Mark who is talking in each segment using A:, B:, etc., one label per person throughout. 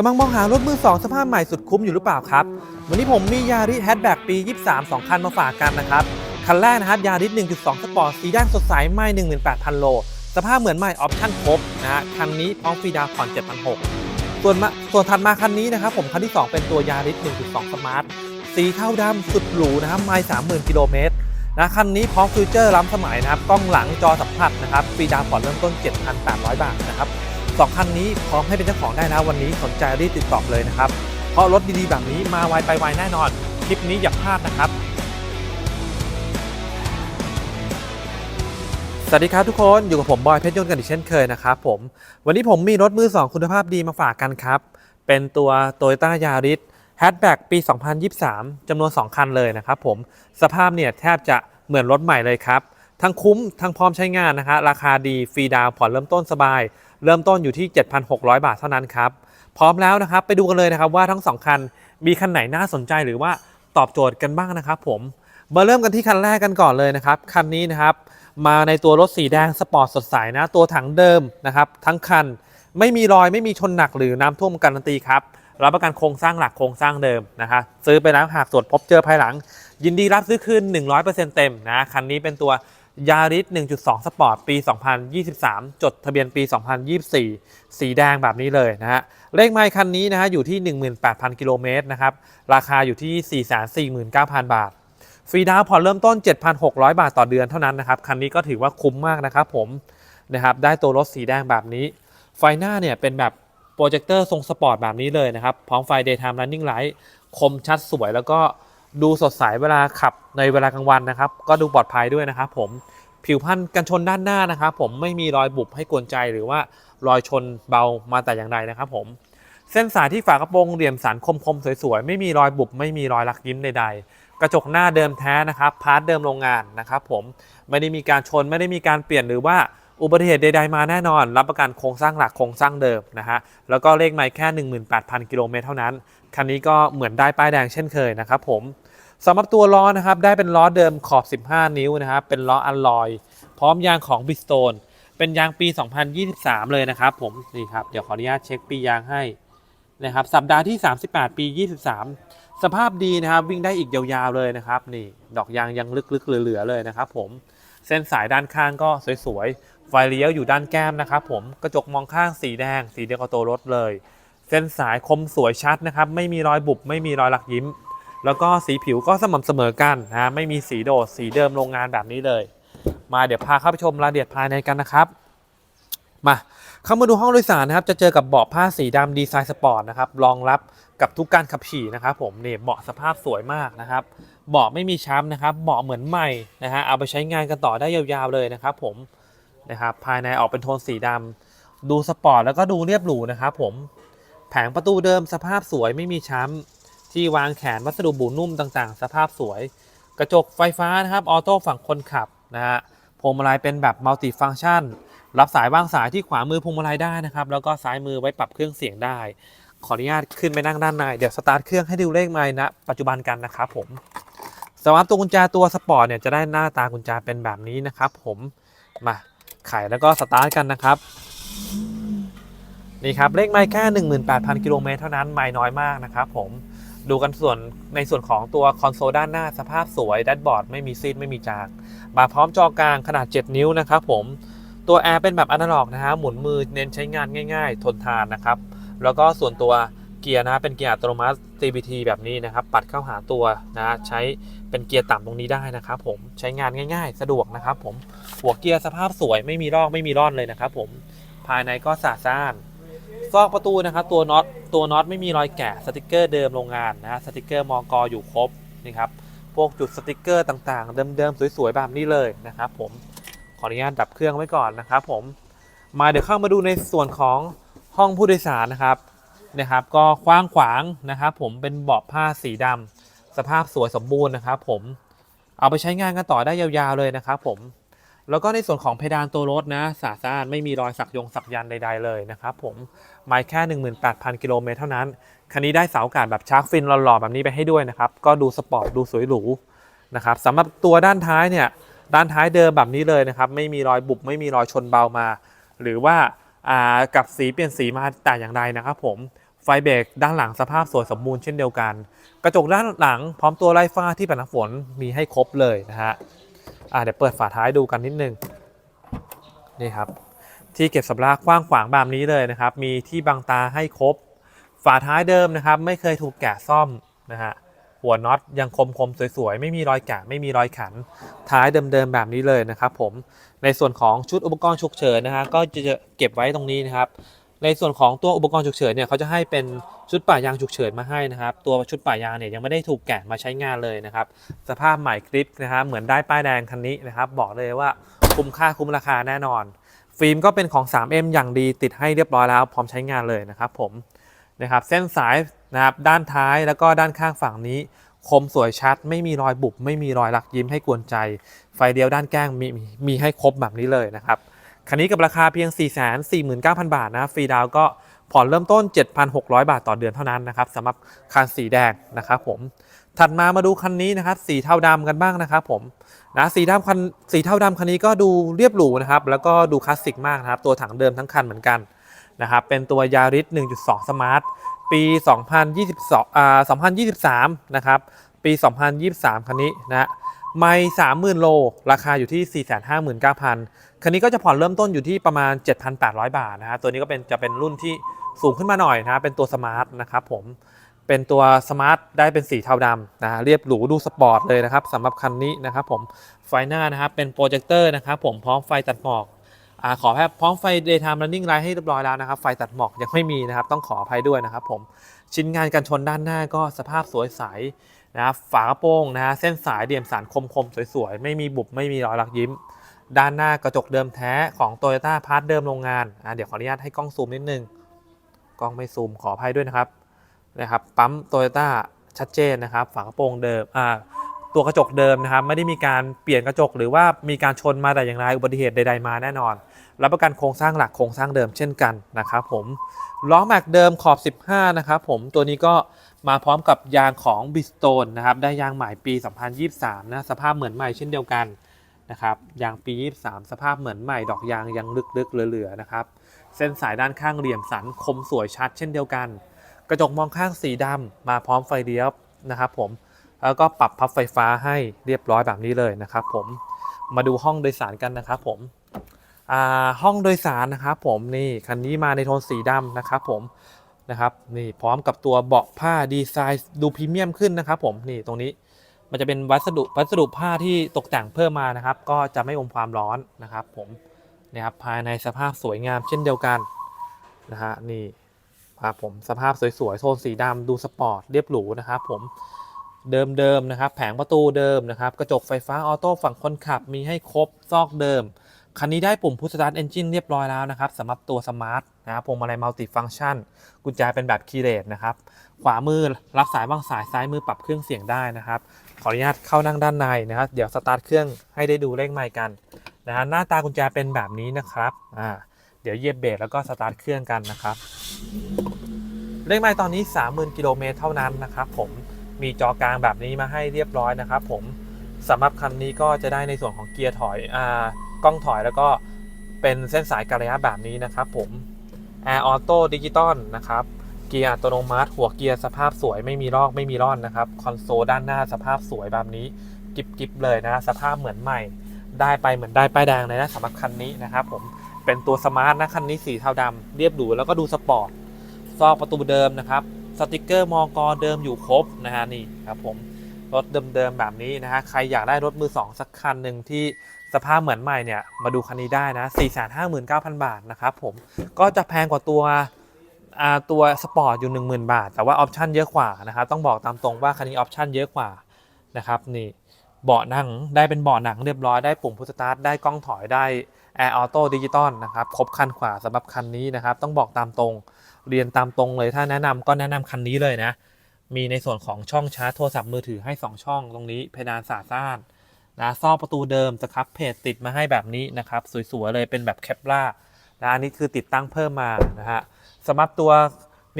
A: กำลังมองหารถมือ2สภาพใหม่สุดคุ้มอยู่หรือเปล่าครับ วันนี้ผมมียาริสแฮชแบ็กปี 23 2 คันมาฝากกันนะครับ คันแรกนะครับยาริส1.2 สปอร์ตสีด้านสดใสไม่ 18,000 โล สภาพเหมือนใหม่ออปชั่นครบนะฮะคันนี้พร้อมฟรีดาวผ่อน7,600 ส่วนมาส่วนถัดมาคันนี้นะครับผมคันที่ 2 เป็นตัวยาริส1.2 สมาร์ทสีเทาดำสุดหรูนะครับไม่30,000กิโลเมตรนะคันนี้พร้อมฟิวเจอร์ล้ำสมัยนะครับกล้องหลังจอสัมผัสนะครับฟรีดาวผ่อนเริ่มต้น 7,800 บาทนะครับ สองคันนี้พร้อมให้เป็นเจ้าของได้นะวันนี้สนใจรีบติดต่อเลยนะครับ เพราะรถดีๆแบบนี้มาไวไปไวแน่นอน คลิปนี้อย่าพลาดนะครับ สวัสดีครับทุกคนอยู่กับผมบอยเพชรยนต์กันอีกเช่นเคยนะครับผมวันนี้ผมมีรถมือ 2 คุณภาพดีมาฝากกันครับ เป็นตัว Toyota Yaris Hatchback ปี 2023 จำนวน 2 คันเลยนะครับผมสภาพเนี่ยแทบจะเหมือนรถใหม่เลยครับทั้งคุ้มทั้งพร้อมใช้งานนะฮะราคาดีฟรีดาวผ่อนเริ่มต้นสบาย เริ่มต้นอยู่ที่ 7,600 บาทเท่านั้นครับ พร้อมแล้วนะครับไปดูกันเลยนะครับว่าทั้ง 2 คันมีคันไหนน่าสนใจหรือว่าตอบโจทย์กันบ้างนะครับผม มาเริ่มกันที่คันแรกกันก่อนเลยนะครับ คันนี้นะครับ มาในตัวรถสีแดงสปอร์ตสดใสนะ ตัวถังเดิมนะครับ ทั้งคันไม่มีรอยไม่มีชนหนักหรือน้ำท่วมการันตีครับรับประกันโครงสร้างหลักโครงสร้างเดิมนะคะซื้อไปแล้วหากตรวจพบเจอภายหลัง ยินดีรับซื้อคืน 100%เต็มนะคันนี้เป็นตัว ยาริส 1.2 สปอร์ต ปี 2023 จดทะเบียนปี 2024 สีแดงแบบนี้เลยนะฮะ เลขไมล์คันนี้นะฮะอยู่ที่ 18,000 กิโลเมตรนะครับ ราคาอยู่ที่ 449,000 บาท ฟรีดาวน์ผ่อนเริ่มต้น 7,600 บาทต่อเดือนเท่านั้นนะครับ คันนี้ก็ถือว่าคุ้มมากนะครับผมนะครับ ได้ตัวรถสีแดงแบบนี้ ไฟหน้าเนี่ยเป็นแบบโปรเจคเตอร์ทรงสปอร์ตแบบนี้เลยนะครับ พร้อมไฟ Daytime Running Light คมชัดสวยแล้วก็ ดูสดใสเวลาขับในเวลากลางวันนะครับ ก็ดูปลอดภัยด้วยนะครับผมผิวพันธุ์กันชนด้านหน้านะครับ ผมไม่มีรอยบุบให้กวนใจหรือว่ารอยชนเบามาแต่อย่างใดนะครับผมเส้นสายที่ฝากระโปรงเหลี่ยมสันคมๆสวยๆ ไม่มีรอยบุบไม่มีรอยลักยิ้มใดๆ กระจกหน้าเดิมแท้นะครับพาร์ทเดิมโรงงานนะครับผมไม่ได้มีการชนไม่ได้มีการเปลี่ยนหรือว่า อุบัติเหตุใดๆมาแน่นอน รับประกันโครงสร้างหลักโครงสร้างเดิมนะฮะ แล้วก็เลขไมล์แค่ 18,000 กิโลเมตรเท่านั้น คันนี้ก็เหมือนได้ป้ายแดงเช่นเคยนะครับผมสำหรับตัวล้อนะครับ ได้เป็นล้อเดิมขอบ 15 นิ้วนะครับ เป็นล้ออัลลอย พร้อมยางของ b r i s t o n e เป็นยางปี 2023 เลยนะครับผม นี่ครับ เดี๋ยวขออนุญาตเช็คปียางให้นะครับ สัปดาห์ที่ 38 ปี 23 สภาพดีนะครับ วิ่งได้อีกยาวๆเลยนะครับ นี่ ดอกยางยังลึกๆเหลือๆเลยนะครับผม เส้นสายด้านข้างก็สวย ไฟเลี้ยวอยู่ด้านแก้มนะครับผมกระจกมองข้างสีแดง สีเดียวกับตัวรถเลย เส้นสายคมสวยชัดนะครับ ไม่มีรอยบุบไม่มีรอยหลักยิ้ม แล้วก็สีผิวก็สม่ำเสมอกันนะไม่มีสีโดดสีเดิมโรงงานแบบนี้เลย มาเดี๋ยวพาเข้าไปชมรายละเอียดภายในกันนะครับ มาเข้ามาดูห้องโดยสารนะครับ จะเจอกับเบาะผ้าสีดำดีไซน์สปอร์ตนะครับรองรับกับทุกการขับขี่นะครับ ผมนี่เบาะสภาพสวยมากนะครับเบาะไม่มีช้ำนะครับเบาะเหมือนใหม่นะฮะเอาไปใช้งานกันต่อได้ยาวๆเลยนะครับ ผม นะครับ ภายในออกเป็นโทนสีดำดูสปอร์ตแล้วก็ดูเรียบหรูนะครับผม แผงประตูเดิมสภาพสวยไม่มีช้ำ ที่วางแขนวัสดุบูนุ่มต่างๆ สภาพสวย กระจกไฟฟ้านะครับออโต้ฝั่งคนขับนะฮะพวงมาลัยเป็นแบบมัลติฟัง c t ชันรับสายวางสายที่ขวามือพวงมาลัยได้นะครับ แล้วก็ซ้ายมือไว้ปรับเครื่องเสียงได้ ขออนุญาตขึ้นไปนั่งด้านใน เดี๋ยวสตาร์ทเครื่องให้ดูเลขไมล์ณปัจจุบันกันนะครับผมสำหรับตัวกุญแจตัวสปอร์ตเนี่ยจะได้หน้าตากุญแจเป็นแบบนี้นะครับผมมา ไขแล้วก็สตาร์ทกันนะครับนี่ครับเลขไมล์แค่18,000 กิโลเมตรเท่านั้นไมล์น้อยมากนะครับผมดูกันส่วนในส่วนของตัวคอนโซลด้านหน้าสภาพสวยแดชบอร์ดไม่มีซีดไม่มีจางมาพร้อมจอกลางขนาด 7 นิ้วนะครับผมตัวแอร์เป็นแบบอนาล็อกนะฮะหมุนมือเน้นใช้งานง่าย ๆ ทนทานนะครับ แล้วก็ส่วนตัว กียร์นะเป็นเกียร์อัตโนมัติ CVT แบบนี้นะครับ ปัดเข้าหาตัวนะใช้เป็นเกียร์ต่ำตรงนี้ได้นะครับผมใช้งานง่าย ๆ สะดวกนะครับผมหัวเกียร์สภาพสวยไม่มีรอกไม่มีร่อนเลยนะครับผมภายในก็สะอาดสะอานซอกประตูนะครับตัวน็อตตัวน็อตไม่มีรอยแกะสติกเกอร์เดิมโรงงานนะสติกเกอร์มอกอยู่ครบนี่ครับพวกจุดสติกเกอร์ต่างๆ เดิมๆสวยๆแบบนี้เลยนะครับผมขออนุญาตดับเครื่องไว้ก่อนนะครับผมมาเดี๋ยวเข้ามาดูในส่วนของห้องผู้โดยสารนะครับ นะครับ ก็กว้างขวางนะครับ ผมเป็นเบาะผ้าสีดำสภาพสวยสมบูรณ์นะครับ ผมเอาไปใช้งานกันต่อได้ยาวๆเลยนะครับผมแล้วก็ในส่วนของเพดานตัวรถนะสะอาดไม่มีรอยสักยงสักยันใด ๆ เลยนะครับผมไมล์แค่ 18,000 กิโลเมตรเท่านั้น คันนี้ได้เสาอากาศแบบชาร์กฟินหล่อๆแบบนี้ไปให้ด้วยนะครับ ก็ดูสปอร์ตดูสวยหรูนะครับสำหรับตัวด้านท้ายเนี่ยด้านท้ายเดิมแบบนี้เลยนะครับ ไม่มีรอยบุบไม่มีรอยชนเบามา หรือว่า กับสีเปลี่ยนสีมาแต่อย่างใดนะครับผมไฟเบรกด้านหลังสภาพสวยสมบูรณ์เช่นเดียวกัน กระจกด้านหลังพร้อมตัวไล่ฟ้าที่ปัดน้ำฝนมีให้ครบเลยนะฮะเดี๋ยวเปิดฝาท้ายดูกันนิดนึงนี่ครับที่เก็บสัมภาระกว้างขวางแบบนี้เลยนะครับ มีที่บังตาให้ครบ ฝาท้ายเดิมนะครับ ไม่เคยถูกแกะซ่อมนะฮะ หัวน็อตยังคมคมๆสวยๆ ไม่มีรอยแกะไม่มีรอยขัน ท้ายเดิมๆแบบนี้เลยนะครับผมในส่วนของชุดอุปกรณ์ฉุกเฉินนะฮะก็จะเก็บไว้ตรงนี้นะครับในส่วนของตัวอุปกรณ์ฉุกเฉินเนี่ยเขาจะให้เป็นชุดป่ายางฉุกเฉินมาให้นะครับ ตัวชุดป่ายางเนี่ยยังไม่ได้ถูกแกะมาใช้งานเลยนะครับ สภาพใหม่คลิปนะครับเหมือนได้ป้ายแดงคันนี้นะครับ บอกเลยว่าคุ้มค่าคุ้มราคาแน่นอน ฟิล์มก็เป็นของ 3M อย่างดีติดให้เรียบร้อยแล้วพร้อมใช้งานเลยนะครับผมนะครับเส้นสาย นะครับด้านท้ายแล้วก็ด้านข้างฝั่งนี้ คมสวยชัด ไม่มีรอยบุบไม่มีรอยหลักยิ้มให้กวนใจ ไฟเดียวด้านแก้งมีมีมีให้ครบแบบนี้เลยนะครับคันนี้กับราคาเพียง 449,000 บาทนะฟรีดาวก็ผ่อนเริ่มต้น 7,600 บาทต่อเดือนเท่านั้นนะครับสำหรับคันสีแดงนะครับผมถัดมามาดูคันนี้นะครับสีเทาดำกันบ้างนะครับผมนะสีดำคันสีเทาดำคันนี้ก็ดูเรียบหรูนะครับแล้วก็ดูคลาสสิกมากนะครับตัวถังเดิมทั้งคันเหมือนกันนะครับเป็นตัวยาริส1.2สมาร์ท ปี 2022อ่า2023 นะครับ ปี 2023 คันนี้นะไม่30,000 โล ราคาอยู่ที่ 459,900 คันนี้ก็จะผ่อนเริ่มต้นอยู่ที่ประมาณ 7,800 บาทนะฮะ ตัวนี้ก็เป็นจะเป็นรุ่นที่สูงขึ้นมาหน่อยนะฮะเป็นตัวสมาร์ทนะครับผม เป็นตัวสมาร์ทได้เป็นสีเทาดำนะฮะเรียบหรูดูสปอร์ตเลยนะครับสำหรับคันนี้นะครับผม ไฟหน้านะครับเป็นโปรเจคเตอร์นะครับผมพร้อมไฟตัดหมอก อขอแค่พร้อมไฟ daytime running light ให้เรียบร้อยแล้วนะครับ ไฟตัดหมอกยังไม่มีนะครับ ต้องขออภัยด้วยนะครับผม ชิ้นงานกันชนด้านหน้าก็สภาพสวยใสนะครับฝากระโปรงนะฮะเส้นสายเดี่ยมสารคมๆ สวยๆ ไม่มีบุบไม่มีรอยลักยิ้ม ด้านหน้ากระจกเดิมแท้ของ Toyota พาร์ทเดิมโรงงานอ่าเดี๋ยวขออนุญาตให้กล้องซูมนิดนึง กล้องไม่ซูมขออภัยด้วยนะครับนะครับปั๊มโตโยต้าชัดเจนนะครับ ฝากระโปรงเดิมอ่า ตัวกระจกเดิมนะครับไม่ได้มีการเปลี่ยนกระจก หรือว่ามีการชนมาแต่อย่างไรอุบัติเหตุใด ๆมาแน่นอน รับประกันโครงสร้างหลักโครงสร้างเดิมเช่นกันนะครับผมล้อแม็กเดิมขอบ 15 นะครับผมตัวนี้ก็มาพร้อมกับยางของบิสโตนนะครับได้ยางใหม่ปี 2023 นะสภาพเหมือนใหม่เช่นเดียวกันนะครับยางปี 23 สภาพเหมือนใหม่ดอกยางยังลึกๆเหลือๆนะครับเส้นสายด้านข้างเหลี่ยมสันคมสวยชัดเช่นเดียวกัน กระจกมองข้างสีดำมาพร้อมไฟเลี้ยวนะครับผม แล้วก็ปรับพับไฟฟ้าให้เรียบร้อยแบบนี้เลยนะครับผมมาดูห้องโดยสารกันนะครับผมห้องโดยสารนะครับผมนี่คันนี้มาในโทนสีดำนะครับผมนะครับนี่พร้อมกับตัวเบาะผ้าดีไซน์ดูพรีเมียมขึ้นนะครับผมนี่ตรงนี้มันจะเป็นวัสดุวัสดุผ้าที่ตกแต่งเพิ่มมานะครับ ก็จะไม่อมความร้อนนะครับ ผมนะครับภายในสภาพสวยงามเช่นเดียวกันนะฮะนี่ครับผมสภาพสวยๆโทนสีดำดูสปอร์ตเรียบหรูนะครับผม เดิมๆนะครับ แผงประตูเดิมนะครับ กระจกไฟฟ้าออโต้ฝั่งคนขับมีให้ครบซอกเดิม คันนี้ได้ปุ่มพุชสตาร์ทเอนจินเรียบร้อยแล้วนะครับสำหรับตัวสมาร์ทนะครับพวงมาลัยมัลติฟังก์ชัน กุญแจเป็นแบบคีย์เลสนะครับ ขวามือรับสายวางสายซ้ายมือปรับเครื่องเสียงได้นะครับ ขออนุญาตเข้านั่งด้านในนะครับ เดี๋ยวสตาร์ทเครื่องให้ได้ดูเลขไมค์กันนะฮะหน้าตากุญแจเป็นแบบนี้นะครับอ่าเดี๋ยวเหยียบเบรกแล้วก็สตาร์ทเครื่องกันนะครับเลขไมล์ตอนนี้ 30,000กิโลเมตรเท่านั้นนะครับผม มีจอกลางแบบนี้มาให้เรียบร้อยนะครับผมสำหรับคันนี้ก็จะได้ในส่วนของเกียร์ถอยอ่ากล้องถอยแล้วก็เป็นเส้นสายการระยะแบบนี้นะครับผม Air Auto Digital นะครับเกียร์อัตโนมัติหัวเกียร์สภาพสวยไม่มีรอกไม่มีร่อนนะครับคอนโซลด้านหน้าสภาพสวยแบบนี้กิบๆเลยนะสภาพเหมือนใหม่ ได้ไปเหมือนได้ป้ายแดงเลยนะสำหรับคันนี้นะครับผมเป็นตัวสมาร์ทนะคันนี้สีเทาดำเรียบหรูแล้วก็ดูสปอร์ตซอกประตูเดิมนะครับ สติกเกอร์มอกอเดิมอยู่ครบนะฮะนี่ครับผมรถเดิมๆแบบนี้นะฮะใครอยากได้รถมือ 2 สักคันหนึ่งที่สภาพเหมือนใหม่เนี่ยมาดูคันนี้ได้นะ 459,000 บาทนะครับผมก็จะแพงกว่าตัวอ่าตัวสปอร์ตอยู่ 10,000 บาท แต่ว่าออปชั่นเยอะกว่านะครับต้องบอกตามตรงว่าคันนี้ออปชั่นเยอะกว่านะครับนี่เบาะนั่งได้เป็นเบาะหนังเรียบร้อยได้ปุ่มพุชสตาร์ทได้กล้องถอยได้ Air Auto Digital นะครับครบคันขวาสำหรับคันนี้นะครับต้องบอกตามตรง เรียนตามตรงเลยถ้าแนะนำก็แนะนำคันนี้เลยนะ มีในส่วนของช่องชาร์จโทรศัพท์มือถือให้ 2 ช่องตรงนี้เพดานสาซ่านนะซอกประตูเดิมสครับเพจติดมาให้แบบนี้นะครับ สวยๆเลยเป็นแบบแคปล่านะอันนี้คือติดตั้งเพิ่มมานะฮะสำหรับตัว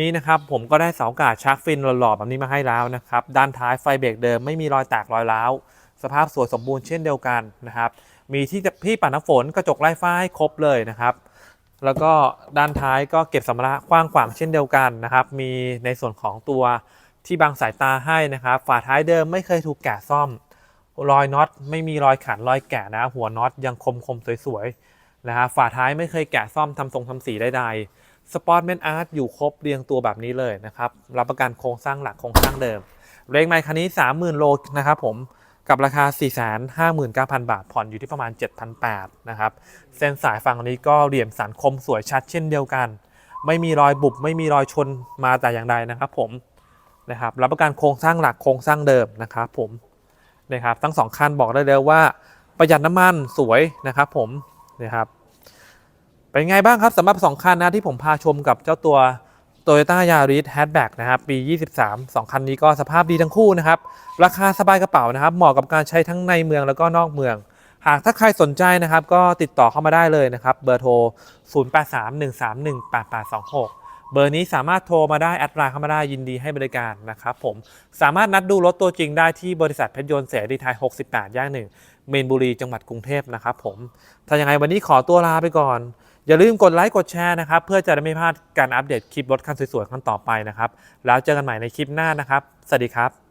A: นี้นะครับผมก็ได้เสากาดชาร์กฟินหล่อๆแบบนี้มาให้แล้วนะครับ ด้านท้ายไฟเบรกเดิมไม่มีรอยแตกรอยร้าวสภาพสวยสมบูรณ์เช่นเดียวกันนะครับ มีที่ที่ปัดน้ำฝนกระจกไล่ฟ้าให้ครบเลยนะครับ แล้วก็ด้านท้ายก็เก็บสัมภาระกว้างขวางเช่นเดียวกันนะครับ มีในส่วนของตัวที่บังสายตาให้นะครับ ฝาท้ายเดิมไม่เคยถูกแกะซ่อม รอยน็อตไม่มีรอยขันรอยแกะนะ หัวน็อตยังคมคมๆสวยๆนะครับฝาท้ายไม่เคยแกะซ่อมทำทรงทำสีใดๆสปอร์ตแมนอาร์ตอยู่ครบเรียงตัวแบบนี้เลยนะครับ รับประกันโครงสร้างหลักโครงสร้างเดิมเรกไมค์คันนี้ 30,000 โลนะครับผม กับราคา 459,000 บาท ผ่อนอยู่ที่ประมาณ 7,800นะครับ เส้นสายฝั่งนี้ก็เหลี่ยมสันคมสวยชัดเช่นเดียวกัน ไม่มีรอยบุบไม่มีรอยชนมาแต่อย่างใดนะครับผมนะครับรับประกันโครงสร้างหลักโครงสร้างเดิมนะครับผมนะครับทั้งสองคันบอกได้เลยว่าประหยัดน้ำมันสวยนะครับผมนะครับเป็นไงบ้างครับสำหรับ 2 คันนะที่ผมพาชมกับเจ้าตัว Toyota Yaris Hatchback นะครับปี 23 2 คันนี้ก็สภาพดีทั้งคู่นะครับ ราคาสบายกระเป๋านะครับ เหมาะกับการใช้ทั้งในเมืองแล้วก็นอกเมือง หากถ้าใครสนใจนะครับ ก็ติดต่อเข้ามาได้เลยนะครับ เบอร์โทร 0831318826 เบอร์นี้สามารถโทรมาได้แอดไลน์เข้ามาได้ยินดีให้บริการนะครับผมสามารถนัดดูรถตัวจริงได้ที่บริษัทเพชรยนต์เสรีไทย 68 ย่างหนึ่งเมนบุรีจังหวัดกรุงเทพนะครับผมถ้าอย่างไรวันนี้ขอตัวลาไปก่อน อย่าลืมกดไลค์กดแชร์นะครับ เพื่อจะได้ไม่พลาดการอัปเดตคลิปรถคันสวยๆคันต่อไปนะครับ แล้วเจอกันใหม่ในคลิปหน้านะครับ สวัสดีครับ